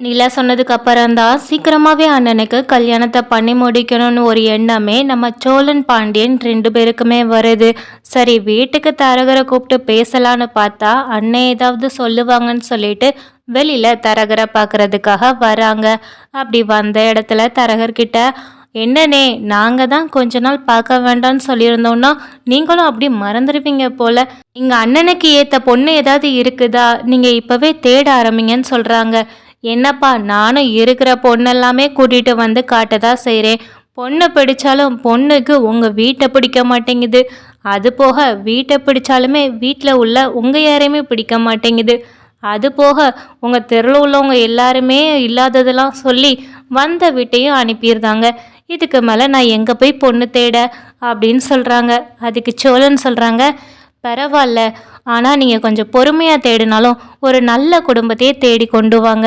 நிலா சொன்னதுக்கு அப்புறம் தான் சீக்கிரமாகவே அண்ணனுக்கு கல்யாணத்தை பண்ணி முடிக்கணும்னு ஒரு எண்ணமே நம்ம சோழன் பாண்டியன் ரெண்டு பேருக்குமே வருது. சரி வீட்டுக்கு தரகரை கூப்பிட்டு பேசலான்னு பார்த்தா அண்ணன் ஏதாவது சொல்லுவாங்கன்னு சொல்லிட்டு வெளியில் தரகரை பார்க்கறதுக்காக வராங்க. அப்படி வந்த இடத்துல தரகர்கிட்ட என்னனே நாங்கள் தான் கொஞ்ச நாள் பார்க்க வேண்டாம்னு சொல்லியிருந்தோம்னா நீங்களும் அப்படி மறந்துடுவீங்க போல. இங்கே அண்ணனுக்கு ஏற்ற பொண்ணு ஏதாவது இருக்குதா? நீங்கள் இப்போவே தேட ஆரம்பிங்கன்னு சொல்கிறாங்க என்னப்பா நானும் இருக்கிற பொண்ணெல்லாமே கூட்டிகிட்டு வந்து காட்டதா செய்கிறேன் பொண்ணை பிடிச்சாலும் பொண்ணுக்கு உங்கள் வீட்டை பிடிக்க மாட்டேங்குது. அது போக வீட்டை பிடிச்சாலுமே வீட்டில் உள்ள உங்கள் யாரையுமே பிடிக்க மாட்டேங்குது. அது போக உங்கள் தெருவில் உள்ளவங்க எல்லாருமே இல்லாததெல்லாம் சொல்லி வந்த வீட்டையும் அனுப்பியிருந்தாங்க இதுக்கு மேலே நான் எங்கே போய் பொண்ணு தேட? அப்படின்னு சொல்கிறாங்க அதுக்கு சோழன் சொல்கிறாங்க பரவாயில்ல ஆனால் நீங்கள் கொஞ்சம் பொறுமையாக தேடினாலும் ஒரு நல்ல குடும்பத்தையே தேடி கொண்டு வாங்க.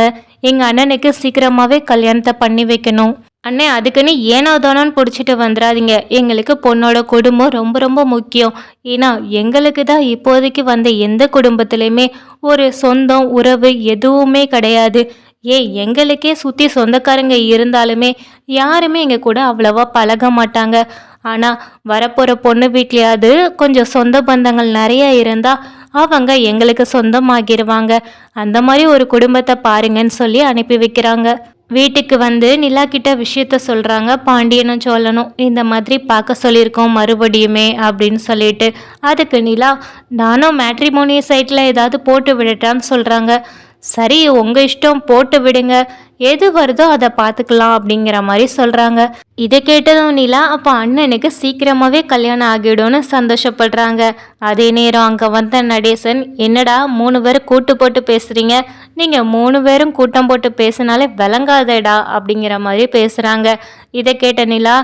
எங்கள் அண்ணனுக்கு சீக்கிரமாகவே கல்யாணத்தை பண்ணி வைக்கணும். அண்ணே அதுக்குன்னு ஏனோ தானோன்னு பிடிச்சிட்டு வந்துடாதீங்க எங்களுக்கு பொண்ணோட குடும்பம் ரொம்ப ரொம்ப முக்கியம். ஏன்னா எங்களுக்கு தான் இப்போதைக்கு வந்த எந்த குடும்பத்துலேயுமே ஒரு சொந்தம் உறவு எதுவுமே கிடையாது. ஏன் எங்களுக்கே சுற்றி சொந்தக்காரங்க இருந்தாலுமே யாருமே எங்கள் கூட அவ்வளவா பழக மாட்டாங்க. ஆனால் வரப்போகிற பொண்ணு வீட்லேயாவது கொஞ்சம் சொந்த பந்தங்கள் நிறைய இருந்தால் அவங்க எங்களுக்கு சொந்தமாகிடுவாங்க அந்த மாதிரி ஒரு குடும்பத்தை பாருங்கன்னு சொல்லி அனுப்பி வைக்கிறாங்க. வீட்டுக்கு வந்து நிலா கிட்ட விஷயத்த சொல்கிறாங்க பாண்டியனும் சோழனும் இந்த மாதிரி பார்க்க சொல்லியிருக்கோம் மறுபடியுமே அப்படின்னு சொல்லிட்டு அதுக்கு நிலா நானும் மேட்ரிமோனிய சைட்டில் ஏதாவது போட்டு விடட்டான்னு சொல்கிறாங்க சரி உங்கள் இஷ்டம் போட்டு விடுங்க. எது வருதோ அதை பார்த்துக்கலாம் அப்படிங்கிற மாதிரி சொல்கிறாங்க இதை கேட்டதும் நிலா அப்போ அண்ணனுக்கு சீக்கிரமாகவே கல்யாணம் ஆகிடும்னு சந்தோஷப்படுறாங்க. அதே நேரம் அங்கே வந்த நடேசன் என்னடா மூணு பேர் கூட்டு போட்டு பேசுகிறீங்க நீங்கள் மூணு பேரும் கூட்டம் போட்டு பேசினாலே விளங்காதேடா அப்படிங்கிற மாதிரி பேசுகிறாங்க இதை கேட்ட நிலா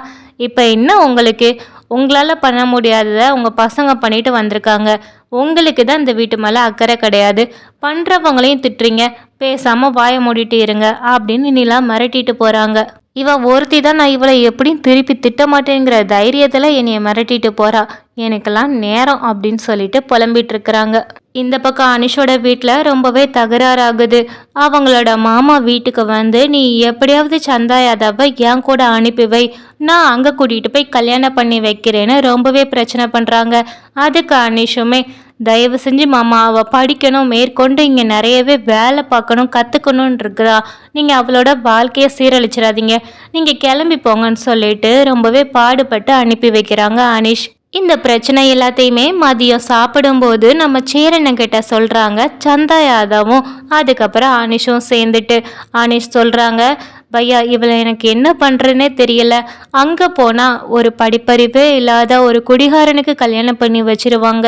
இப்போ என்ன உங்களுக்கு? உங்களால் பண்ண முடியாததை உங்கள் பசங்க பண்ணிட்டு வந்திருக்காங்க. உங்களுக்கு தான் இந்த வீட்டு மேலே அக்கறை கிடையாது. பண்ணுறவங்களையும் திட்டுறீங்க. பேசாமல் வாய மூடிட்டு இருங்க அப்படின்னு நிலா மிரட்டிட்டு போகிறாங்க இவ ஒருத்தி தான் நான் இவளை எப்படியும் திருப்பி திட்ட மாட்டேங்கிற தைரியத்தில் என்னைய மிரட்டிட்டு போகிறா எனக்கெல்லாம் நேரம் அப்படின்னு சொல்லிட்டு புலம்பிட்டு இருக்கிறாங்க. இந்த பக்கம் அனிஷோட வீட்டில் ரொம்பவே தகராறாகுது. அவங்களோட மாமா வீட்டுக்கு வந்து நீ எப்படியாவது சந்தா யாதவை என் கூட அனுப்பி வை. நான் அங்கே கூட்டிகிட்டு போய் கல்யாணம் பண்ணி வைக்கிறேன்னு ரொம்பவே பிரச்சனை பண்ணுறாங்க அதுக்கு அனிஷுமே தயவு செஞ்சு மாமா அவள் படிக்கணும் மேற்கொண்டு இங்கே நிறையவே வேலை பார்க்கணும் கற்றுக்கணும்னு இருக்கிறா. நீங்கள் அவளோட வாழ்க்கையை சீரழிச்சிடாதீங்க. நீங்கள் கிளம்பி போங்கன்னு சொல்லிட்டு ரொம்பவே பாடுபட்டு அனுப்பி வைக்கிறாங்க அனிஷ். இந்த பிரச்சனை எல்லாத்தையுமே மதியம் சாப்பிடும்போது நம்ம சேரனங்கிட்ட சொல்கிறாங்க சந்தா யாதவும். அதுக்கப்புறம் அனிஷும் சேர்ந்துட்டு அனிஷ் சொல்கிறாங்க பையா இவளை எனக்கு என்ன பண்ணுறேன்னே தெரியல. அங்கே போனால் ஒரு படிப்பறிவே இல்லாத ஒரு குடிகாரனுக்கு கல்யாணம் பண்ணி வச்சிருவாங்க.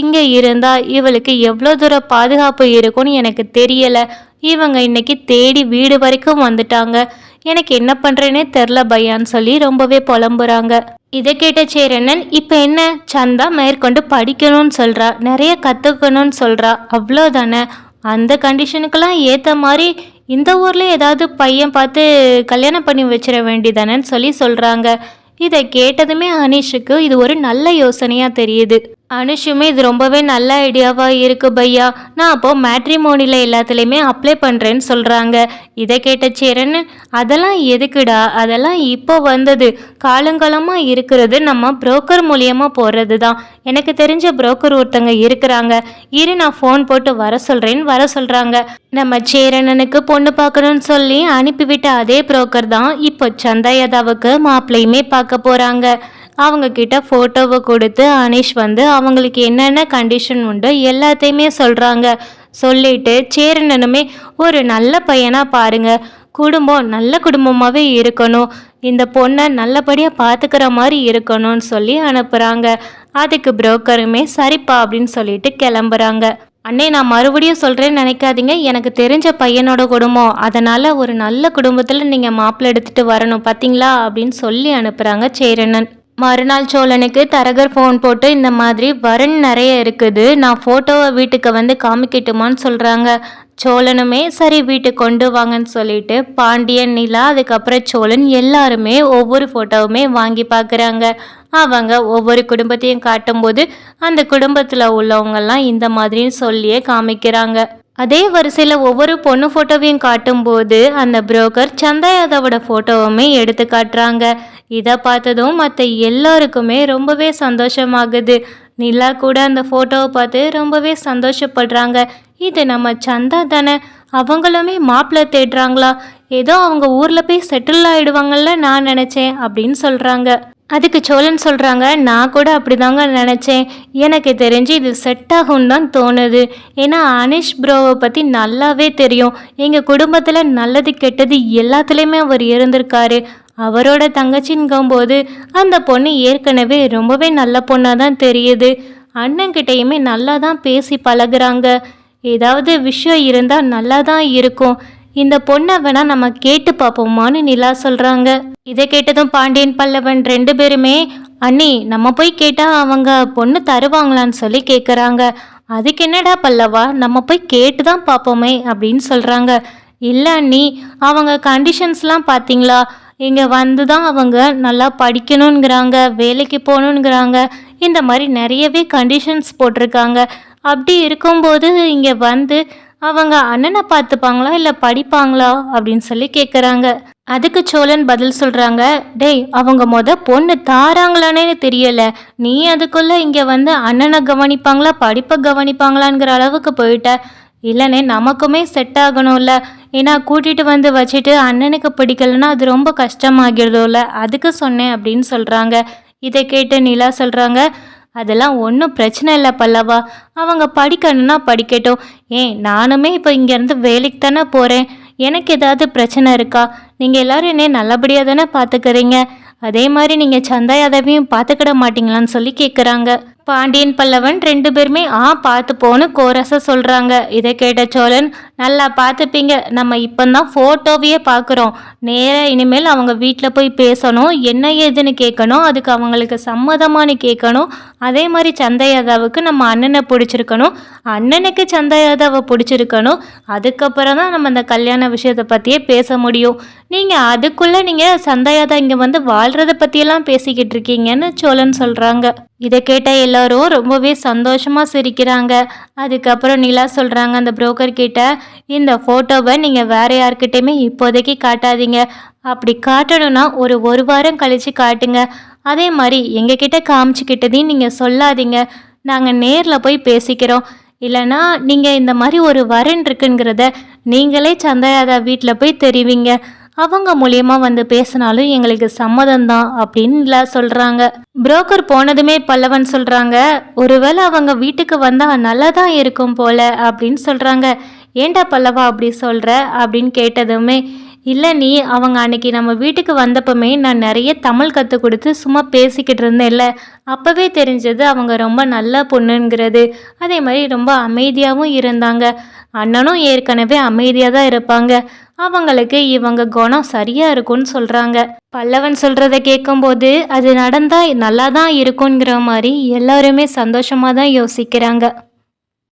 இங்கே இருந்தால் இவளுக்கு எவ்வளோ தூரம் பாதுகாப்பு இருக்கும்னு எனக்கு தெரியலை. இவங்க இன்னைக்கு தேடி வீடு வரைக்கும் வந்துட்டாங்க. எனக்கு என்ன பண்ணுறேனே தெரில பையான்னு சொல்லி ரொம்பவே புலம்புறாங்க. இதை கேட்ட சேரண்ணன் இப்போ என்ன? சந்தா மேற்கொண்டு படிக்கணும்னு சொல்கிறா நிறைய கற்றுக்கணும்னு சொல்கிறா அவ்வளோதானே அந்த கண்டிஷனுக்கெல்லாம் ஏற்ற மாதிரி இந்த ஊரில் ஏதாவது பையன் பார்த்து கல்யாணம் பண்ணி வச்சிட வேண்டியதானேன்னு சொல்லி சொல்கிறாங்க இதை கேட்டதுமே அனீஷுக்கு இது ஒரு நல்ல யோசனையாக தெரியுது. அனுஷுமே இது ரொம்பவே நல்ல ஐடியாவாக இருக்குது பையா. நான் அப்போது மேட்ரிமோனியில் எல்லாத்துலேயுமே அப்ளை பண்ணுறேன்னு சொல்கிறாங்க இதை கேட்ட சேரன் அதெல்லாம் எதுக்குடா? அதெல்லாம் இப்போ வந்தது. காலங்காலமாக இருக்கிறது நம்ம புரோக்கர் மூலியமாக போடுறது தான் எனக்கு தெரிஞ்ச புரோக்கர் ஒருத்தங்க இருக்கிறாங்க. இரு நான் ஃபோன் போட்டு வர சொல்கிறேன்னு வர சொல்கிறாங்க நம்ம சேரனனுக்கு பொண்ணு பார்க்கணும்னு சொல்லி அனுப்பிவிட்ட அதே புரோக்கர் தான் இப்போ சந்தாயதாவுக்கு மாப்பிள்ளையுமே பார்க்க போகிறாங்க அவங்கக்கிட்ட ஃபோட்டோவை கொடுத்து அனீஷ் வந்து அவங்களுக்கு என்னென்ன கண்டிஷன் உண்டோ எல்லாத்தையுமே சொல்கிறாங்க சொல்லிட்டு சேரனனுமே ஒரு நல்ல பையனாக பாருங்கள் குடும்பம் நல்ல குடும்பமாகவே இருக்கணும். இந்த பொண்ணை நல்லபடியாக பார்த்துக்கிற மாதிரி இருக்கணும்னு சொல்லி அனுப்புகிறாங்க அதுக்கு புரோக்கருமே சரிப்பா அப்படின்னு சொல்லிட்டு கிளம்புறாங்க. அண்ணே நான் மறுபடியும் சொல்கிறேன்னு நினைக்காதீங்க. எனக்கு தெரிஞ்ச பையனோட குடும்பம். அதனால் ஒரு நல்ல குடும்பத்தில் நீங்கள் மாப்பிள்ளை எடுத்துகிட்டு வரணும். பார்த்தீங்களா அப்படின்னு சொல்லி அனுப்புகிறாங்க சேரனன். மறுநாள் சோழனுக்கு தரகர் ஃபோன் போட்டு இந்த மாதிரி வரன் நிறைய இருக்குது. நான் ஃபோட்டோவை வீட்டுக்கு வந்து காமிக்கட்டுமான்னு சொல்கிறாங்க சோழனுமே சரி வீட்டுக்கு கொண்டு வாங்கன்னு சொல்லிட்டு பாண்டியன் நிலா அதுக்கப்புறம் சோழன் எல்லாருமே ஒவ்வொரு ஃபோட்டோவுமே வாங்கி பார்க்குறாங்க அவங்க ஒவ்வொரு குடும்பத்தையும் காட்டும்போது அந்த குடும்பத்தில் உள்ளவங்கெல்லாம் இந்த மாதிரின்னு சொல்லியே காமிக்கிறாங்க. அதே வரிசையில் ஒவ்வொரு பொண்ணு ஃபோட்டோவையும் காட்டும்போது அந்த புரோக்கர் சந்தா யாதவோட ஃபோட்டோவுமே எடுத்து காட்டுறாங்க. இதை பார்த்ததும் மற்ற எல்லாருக்குமே ரொம்பவே சந்தோஷமாகுது. நிலா கூட அந்த ஃபோட்டோவை பார்த்து ரொம்பவே சந்தோஷப்படுறாங்க. இது நம்ம சந்தா தானே அவங்களுமே மாப்பிள்ளை தேடுறாங்களா? ஏதோ அவங்க ஊரில் போய் செட்டில் ஆகிடுவாங்கல்ல நான் நினச்சேன் அப்படின்னு சொல்கிறாங்க அதுக்கு சோழன் சொல்கிறாங்க நான் கூட அப்படிதாங்க நினச்சேன். எனக்கு தெரிஞ்சு இது செட் ஆகும்னு தான் தோணுது. ஏன்னா அனிஷ் ப்ரோவை பற்றி நல்லாவே தெரியும். எங்கள் குடும்பத்தில் நல்லது கெட்டது எல்லாத்துலேயுமே அவர் இருந்திருக்காரு. அவரோட தங்கச்சிங்கும்போது அந்த பொண்ணு ஏற்கனவே ரொம்பவே நல்ல பொண்ணாக தான் தெரியுது. அண்ணன்கிட்டயுமே நல்லா தான் பேசி பழகுறாங்க. ஏதாவது விஷயம் இருந்தால் நல்லா தான் இருக்கும். இந்த பொண்ணை வேணா நம்ம கேட்டு பார்ப்போமான்னு நிலா சொல்கிறாங்க இதை கேட்டதும் பாண்டியன் பல்லவன் ரெண்டு பேருமே அண்ணி நம்ம போய் கேட்டால் அவங்க பொண்ணு தருவாங்களான்னு சொல்லி கேட்குறாங்க அதுக்கு என்னடா பல்லவா நம்ம போய் கேட்டு தான் பார்ப்போமே அப்படின்னு சொல்கிறாங்க இல்லை அண்ணி அவங்க கண்டிஷன்ஸ்லாம் பார்த்தீங்களா இங்கே வந்து தான் அவங்க நல்லா படிக்கணுங்கிறாங்க வேலைக்கு போகணுங்கிறாங்க இந்த மாதிரி நிறையவே கண்டிஷன்ஸ் போட்டிருக்காங்க. அப்படி இருக்கும்போது இங்கே வந்து அவங்க அண்ணனை பார்த்துப்பாங்களா இல்லை படிப்பாங்களா அப்படின்னு சொல்லி கேட்குறாங்க அதுக்கு சோழன் பதில் சொல்கிறாங்க டேய் அவங்க மொத பொண்ணு தாராங்களானே தெரியல. நீ அதுக்குள்ளே இங்கே வந்து அண்ணனை கவனிப்பாங்களா படிப்பை கவனிப்பாங்களாங்கிற அளவுக்கு போயிட்ட. இல்லைனே நமக்குமே செட் ஆகணும்ல. ஏன்னா கூட்டிகிட்டு வந்து வச்சுட்டு அண்ணனுக்கு பிடிக்கலன்னா அது ரொம்ப கஷ்டமாகிடுதோல்ல அதுக்கு சொன்னேன் அப்படின்னு சொல்கிறாங்க இதை கேட்டு நிலா சொல்கிறாங்க அதெல்லாம் ஒன்றும் பிரச்சனை இல்லை பல்லவா. அவங்க படிக்கணும்னா படிக்கட்டும். ஏன் நானுமே இப்போ இங்கேருந்து வேலைக்கு தானே போகிறேன் எனக்கு ஏதாவது பிரச்சனை இருக்கா? நீங்கள் எல்லோரும் என்னை நல்லபடியாக தானே பார்த்துக்கிறீங்க அதே மாதிரி நீங்கள் சந்தா யாதவையும் பார்த்துக்கிட மாட்டீங்களான்னு சொல்லி கேட்குறாங்க பாண்டியன் பல்லவன் ரெண்டு பேருமே ஆ பார்த்து போன்னு கோரஸாக சொல்கிறாங்க இதை கேட்ட சோழன் நல்லா பார்த்துப்பீங்க. நம்ம இப்போ தான் ஃபோட்டோவையே பார்க்குறோம். நேராக இனிமேல் அவங்க வீட்டில் போய் பேசணும். என்ன ஏதுன்னு கேட்கணும். அதுக்கு அவங்களுக்கு சம்மதமானு கேட்கணும். அதே மாதிரி சந்தையாதாவுக்கு நம்ம அண்ணனை பிடிச்சிருக்கணும். அண்ணனுக்கு சந்தையாதாவை பிடிச்சிருக்கணும். அதுக்கப்புறம் தான் நம்ம அந்த கல்யாண விஷயத்தை பற்றியே பேச முடியும். நீங்கள் அதுக்குள்ளே நீங்கள் சந்தையாதா இங்கே வந்து வாழ்கிறத பற்றியெல்லாம் பேசிக்கிட்டு இருக்கீங்கன்னு சோழன் சொல்கிறாங்க இதை கேட்ட எல்லாரும் ரொம்பவே சந்தோஷமாக சிரிக்கிறாங்க. அதுக்கப்புறம் நிலா சொல்கிறாங்க அந்த புரோக்கர் கிட்ட இந்த ஃபோட்டோவை நீங்கள் வேறு யார்கிட்டையுமே இப்போதைக்கு காட்டாதீங்க. அப்படி காட்டணும்னா ஒரு ஒரு வாரம் கழித்து காட்டுங்க. அதே மாதிரி எங்ககிட்ட காமிச்சிக்கிட்டதையும் நீங்கள் சொல்லாதீங்க. நாங்கள் நேரில் போய் பேசிக்கிறோம். இல்லைனா நீங்கள் இந்த மாதிரி ஒரு வரன் இருக்குங்கிறத நீங்களே சந்தையாதா வீட்டில் போய் தெரிவிங்க. அவங்க மூலியமாக வந்து பேசினாலும் எங்களுக்கு சம்மதம் தான் அப்படின்னு சொல்கிறாங்க புரோக்கர் போனதுமே பல்லவன் சொல்கிறாங்க ஒருவேளை அவங்க வீட்டுக்கு வந்தால் நல்லா தான் இருக்கும் போல அப்படின்னு சொல்கிறாங்க ஏண்டா பல்லவா அப்படி சொல்கிற அப்படின்னு கேட்டதுமே இல்லை நீ அவங்க அன்னைக்கு நம்ம வீட்டுக்கு வந்தப்பமே நான் நிறைய தமிழ் கற்றுக் கொடுத்து சும்மா பேசிக்கிட்டு இருந்தேன்ல. அப்போவே தெரிஞ்சது அவங்க ரொம்ப நல்ல பொண்ணுங்கிறது. அதே மாதிரி ரொம்ப அமைதியாகவும் இருந்தாங்க. அண்ணனும் ஏற்கனவே அமைதியாக தான் இருப்பாங்க. அவங்களுக்கு இவங்க குணம் சரியாக இருக்கும்னு சொல்கிறாங்க பல்லவன் சொல்கிறத கேட்கும்போது அது நடந்தால் நல்லா தான் இருக்குங்கிற மாதிரி எல்லாருமே சந்தோஷமாக தான் யோசிக்கிறாங்க.